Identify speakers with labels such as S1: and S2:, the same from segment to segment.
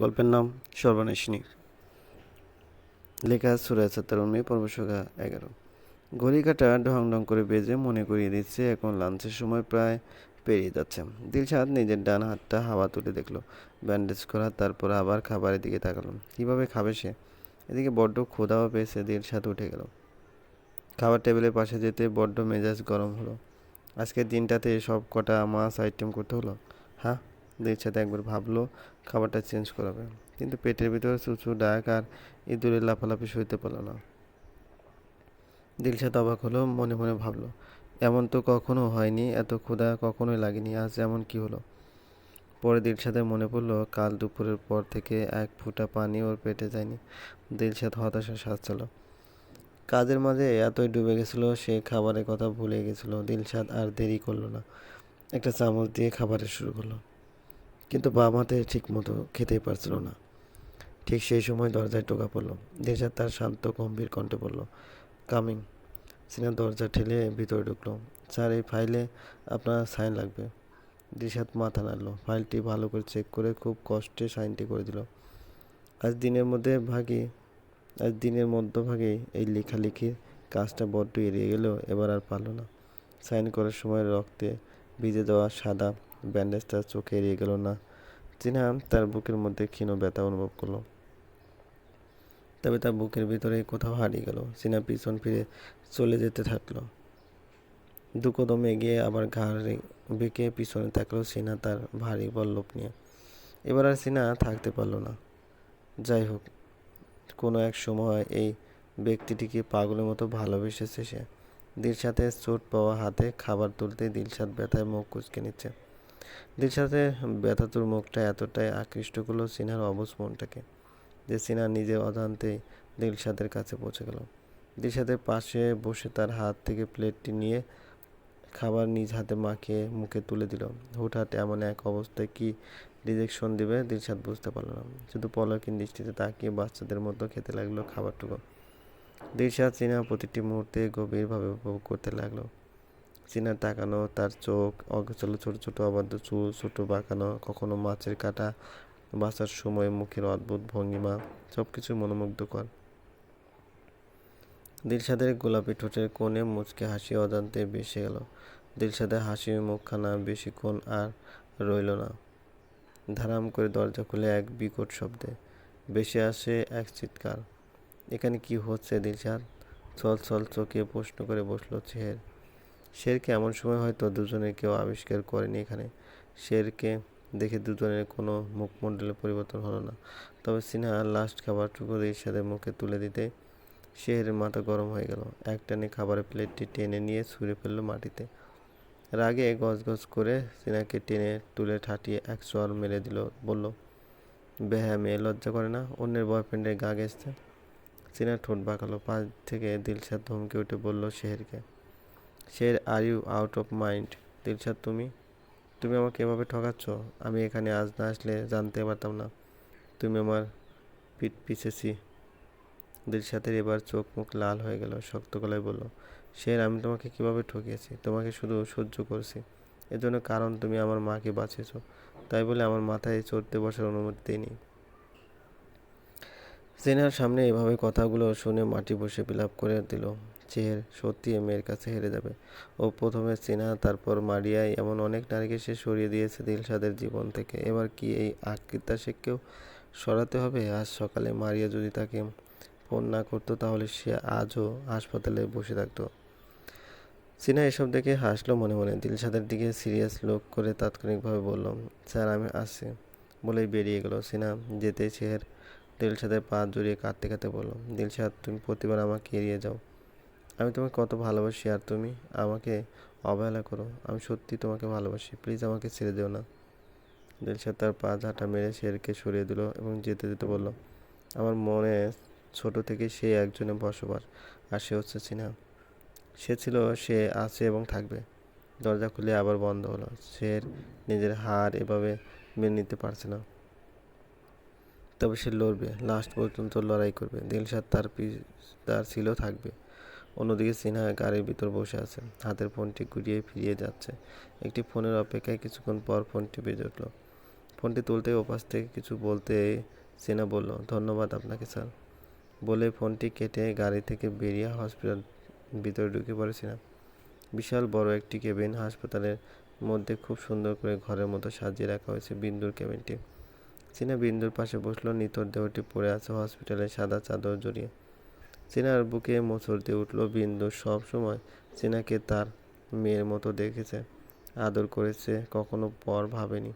S1: গল্পের নাম সর্বনেশনী। লেখা সুরাজ সত্তর মে পর্বশোকা এগারো। ঘড়ি কাটা ঢং ঢং করে বেজে মনে করিয়ে দিচ্ছে, এখন লাঞ্চের সময় প্রায় পেরিয়ে যাচ্ছে। দিলশাদ নিজের ডান হাতটা হাওয়া তুলে দেখল, ব্যান্ডেজ করা, তারপর আবার খাবারের দিকে তাকালো। কীভাবে খাবে সে? এদিকে বড্ড ক্ষুধাও পেয়েছে দিলশাদ উঠে গেল। খাবার টেবিলের পাশে যেতে বড্ড মেজাজ গরম হলো। আজকের দিনটাতে সব কটা মাছ আইটেম করতে হলো? হ্যাঁ? দিলশাদ একবার ভাবলো, খাবারটা চেঞ্জ করাবে। কিন্তু পেটের ভিতরে চুচু, ডাক আর ইঁদুরের লাফালাফি সইতে পারল না। দিলশাদ অবাক হলো, মনে মনে ভাবলো, এমন তো কখনো হয়নি, এত ক্ষুধা কখনোই লাগেনি, আজ এমন কি হলো? পরে দিলশাদের মনে পড়ল, কাল দুপুরের পর থেকে এক ফুঁটা পানি ওর পেটে যায়নি। দিলশাদ হতাশা সাজছিল কাজের মাঝে এতই ডুবে গেছিল, সে খাবারের কথা ভুলে গেছিল। দিলশাদ আর দেরি করল না। একটা চামচ দিয়ে খাবারের শুরু করল। কিন্তু বাম ঠিক মতো খেতেই পারছিল না। ঠিক সেই সময় দরজায় টোকা পড়ল। দিলশাদ তার শান্ত, গম্ভীর কণ্ঠে বলল, কামিং। সিনা দরজা ঠেলে ভিতরে ঢুকলো। স্যার, এই ফাইলে আপনার সাইন লাগবে। দিলশাদ মাথা নাড়লো। ফাইলটি ভালো করে চেক করে খুব কষ্টে সাইনটি করে দিল। আজ দিনের মধ্যে ভাগে, আজ দিনের মধ্যভাগেই এই লেখালেখির কাজটা বড্ড এড়িয়ে গেলেও এবার আর পারল না। সাইন করার সময় রক্তে ভিজে দেওয়া সাদা ব্যান্ডেজটা চোখে এড়িয়ে গেল না। চিনা তার বুকের মধ্যে ক্ষীণ ব্যথা অনুভব করল। তবে তার বুকের ভিতরে কোথাও হারিয়ে গেল। সিনা পিছন ফিরে চলে যেতে থাকল। দু কদম এগিয়ে আবার ঘাড় বেঁকে পিছনে থাকল সিনা তার ভারী পল্লব নিয়ে। এবার আর সিনা থাকতে পারল না। যাই হোক, কোনো এক সময় এই ব্যক্তিটিকে পাগলের মতো ভালোবেসেছে সে। দিলশাদের চোট পাওয়া হাতে খাবার তুলতে দিলশাদ ব্যথায় মুখ কুচকে নিচ্ছে। দিলশাদের ব্যথাতুর মুখটা এতটাই আকৃষ্ট করল সিনার অবস মনটাকে যে সিনা নিজের অজান্তেই দিলশাদের কাছে পৌঁছে গেল। দিলশাদের পাশে বসে তার হাত থেকে প্লেটটি নিয়ে খাবার নিজ হাতে মাখিয়ে মুখে তুলে দিল। হুটহাট এমন এক অবস্থায় কি রিজেকশন দিবে দিলশাদ বুঝতে পারল না। শুধু পলকিন দৃষ্টিতে তাকিয়ে বাচ্চাদের মতো খেতে লাগল খাবারটুকু। দিলশাদ চীনা প্রতিটি মুহূর্তে গভীরভাবে উপভোগ করতে লাগল। চীনার তাকানো, তার চোখ অগোচল ছোট ছোট অবাধ্য চুল, ছোট বাঁকানো, কখনো মাছের কাটা, বাঁচার সময় মুখের অদ্ভুত ভঙ্গিমা সব কিছু মনোমুগ্ধকর। দিলশাদের গোলাপি ঠোঁটের কোণে মুচকে হাসি অজান্তে ভেসে গেল দিলশাদের হাসি মুখখানা বেশিক্ষণ আর রইল না। ধারাম করে দরজা খুলে এক বিকট শব্দে। বেশি আসে এক চিৎকার। এখানে কি হচ্ছে দিলশাদ? ছল ছল চোখে প্রশ্ন করে বসল শের শেরকে এমন সময় হয়তো দুজনের কেউ আবিষ্কার করেনি এখানে। শেরকে দেখে দুজনের কোনো মুখমণ্ডলের পরিবর্তন হলো না। তবে সিনহা লাস্ট খাবারটুকু দিলশাদের মুখে তুলে দিতে শেহরের মাথা গরম হয়ে গেল। একটানে খাবারের প্লেটটি টেনে নিয়ে ছুঁড়ে ফেলল মাটিতে। রাগে গজগজ করে সিনাকে টেনে তুলে ঠাটিয়ে এক চর মেরে দিল, বলল বেহা মেয়ে, লজ্জা করে না, অন্যের বয়ফ্রেন্ডের গা গেছতে সিনা ঠোঁট বাঁকালো, পাশ থেকে দিলশাদ ধমকে উঠে বলল শেহরকে Sher are you out of mind Dilshad, তুমি? তুমি আমাকে এভাবে ঠকাচ্ছ? আমি এখানে আজ না আসলে জানতে পারতাম না। তুমি আমার পিঠ পিছেছি। দিলশাদের এবার চোখ মুখ লাল হয়ে গেল, শক্ত গলায় বলল শের আমি তোমাকে কীভাবে ঠকিয়েছি? তোমাকে শুধু সহ্য করছি। এজন্য কারণ তুমি আমার মাকে বাঁচিয়েছো। তাই বলে আমার মাথায় চড়তে বসার অনুমতি দিইনি সেনার সামনে এভাবে কথাগুলো শুনে মাটি বসে বিলাপ করে দিল। চেহের সত্যি মেয়ের কাছে হেরে যাবে। ও প্রথমে চেনা তারপর মারিয়ায় এমন অনেক নারীকে সে সরিয়ে দিয়েছে দিলশাদের জীবন থেকে। এবার কি এই আকৃতা শেখকেও সরাতে হবে? আজ সকালে মারিয়া যদি তাকে ফোন না করতো, তাহলে সে আজও হাসপাতালে বসে থাকতো। সিনা এসব দেখে হাসলো মনে মনে। দিলশাদের দিকে সিরিয়াস লোক করে তাৎক্ষণিকভাবে বলল, স্যার, আমি আসছি। বলেই বেরিয়ে গেল। সিনা যেতে চেহের দিলশাদের পা জড়িয়ে কাঁদতে কাঁদতে বলল, দিলশাদ, তুমি প্রতিবার আমাকে এড়িয়ে যাও। আমি তোমাকে কত ভালোবাসি, আর তুমি আমাকে অবহেলা করো। আমি সত্যি তোমাকে ভালোবাসি। প্লিজ আমাকে ছেড়ে দিও না। দিলশাদ তার পা ঝাঁটা মেরে শেরকে সরিয়ে দিল এবং যেতে যেতে বলল, আমার মনে ছোট থেকে সে একজনের বসবাস, আর সে হচ্ছে সিনহা। সে ছিল, সে আছে এবং থাকবে। দরজা খুলে আবার বন্ধ হলো। সে নিজের হার এভাবে মেনে নিতে পারছে না। তবে সে লড়বে। লাস্ট পর্যন্ত লড়াই করবে। দিলশাদ তার তার ছিল থাকবে। অন্যদিকে সিনহা গাড়ির ভিতর বসে আছে। হাতের ফোনটি ঘুরিয়ে ফিরিয়ে যাচ্ছে। একটি ফোনের অপেক্ষায় কিছুক্ষণ পর ফোনটি বেজে উঠল। ফোনটি তুলতে ওপাশ থেকে কিছু বলতে সিনা বলল, ধন্যবাদ আপনাকে, স্যার। বলে ফোনটি কেটে গাড়ি থেকে বেরিয়ে হসপিটাল ভিতরে ঢুকে পড়ে সিনা বিশাল বড় একটি কেবিন হাসপাতালের মধ্যে খুব সুন্দর করে ঘরের মতো সাজিয়ে রাখা হয়েছে বিন্দুর কেবিনটি। চীনা বিন্দুর পাশে বসল নিতর দেহটি পড়ে আছে হসপিটালের সাদা চাদর জড়িয়ে। চীনার বুকে মোচড় দিয়ে উঠল বিন্দু। সব সময় চীনাকে তার মেয়ের মতো দেখেছে, আদর করেছে, কখনো পর ভাবেনি।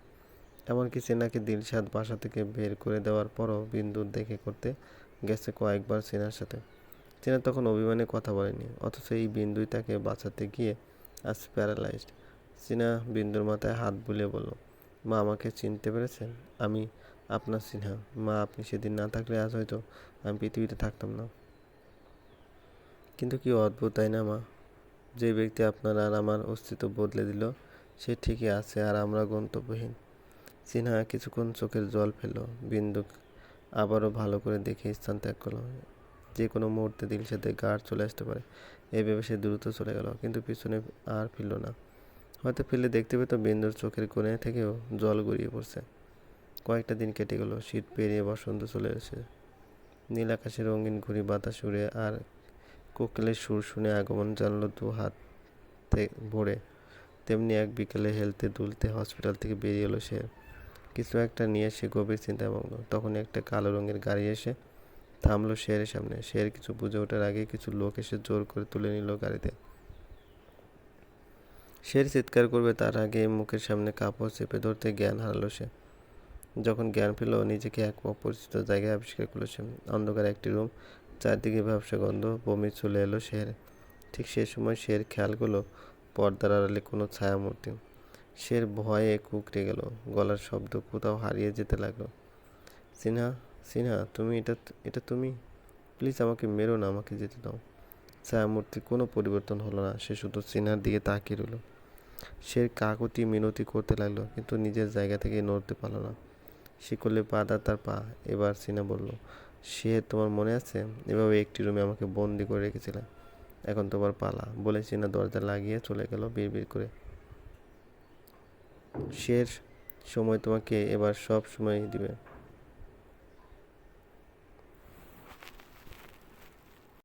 S1: এমনকি চেনাকে দিলশাদ বাসা থেকে বের করে দেওয়ার পরও বিন্দু দেখে করতে গেছে কয়েকবার চেনার সাথে। চেনা তখন অভিমানে কথা বলেনি, অথচ এই বিন্দুই তাকে বাঁচাতে গিয়ে আজ প্যারালাইজড চীনা বিন্দুর মাথায় হাত বুলিয়ে বলল, মা আমাকে চিনতে পেরেছেন? আমি আপনার সিনহা। মা, আপনি সেদিন না থাকলে আজ হয়তো আমি পৃথিবীতে থাকতাম না। কিন্তু কি অদ্ভুত, তাই না, মা? যে ব্যক্তি আপনার আর আমার অস্তিত্ব বদলে দিল, সে ঠিকই আছে আর আমরা গন্তব্যহীন। সিনহা কিছুক্ষণ চোখের জল ফেলল বিন্দু আবারও ভালো করে দেখে স্থান ত্যাগ করল। যে কোনো মুহূর্তে দিলশাদের গার্ড চলে আসতে পারে এই ভেবে সে দ্রুত চলে গেল, কিন্তু পিছনে আর ফিরল না। হয়তো ফিরলে দেখতে পেত বিন্দুর চোখের কোণে থেকেও জল গড়িয়ে পড়ছে। কয়েকটা দিন কেটে গেল, শীত পেরিয়ে বসন্ত চলে এসেছে নীল আকাশে রঙিন ঘুড়ি, বাতাস উড়ে আর কোকিলের সুর শুনে আগমন জানলো দু হাত ভরে। তেমনি এক বিকেলে হেলতে দুলতে হসপিটাল থেকে বেরিয়ে এলো সে। কিছু একটা নিয়ে সে গভীর মগ্ন। তখন একটা কালো রঙের গাড়ি এসে থামলো শেরের সামনে। শের কিছু বুঝে ওঠার আগে কিছু লোক এসে জোর করে তুলে নিল গাড়িতে। শের চিৎকার করবে তার আগে মুখের সামনে কাপড় চেপে ধরতে জ্ঞান হারালো সে। যখন জ্ঞান পেল নিজেকে এক অপরিচিত জায়গায় আবিষ্কার করল সে। অন্ধকার একটি রুম চারদিকে ব্যবসা গন্ধ, বমি চলে এলো শের। ঠিক সে সময় শের খেয়াল করল পর্দার আড়ালে কোনো ছায়ামূর্তি। শের ভয়ে কুকড়ে গেল, গলার শব্দ কোথাও হারিয়ে যেতে লাগল। সিনহা সিনহা, তুমি এটা এটা তুমি? প্লিজ আমাকে মেরো না, আমাকে যেতে দাও। ছায়ামূর্তির কোনো পরিবর্তন হলো না, সে শুধু সিনহার দিকে তাকিয়ে রইল। শের কাকুতি মিনতি করতে লাগল, কিন্তু নিজের জায়গা থেকে নড়তে পারল না। শিকলে বাঁধা তার পা। এবার সিনা বলল সে তোমার মনে আছে? এভাবে একটি রুমে আমাকে বন্দি করে রেখেছিলে। এখন তোমার পালা। বলে না, দরজা লাগিয়ে চলে গেল বিড় করে। শের সময় তোমাকে এবার সব সময় দিবে।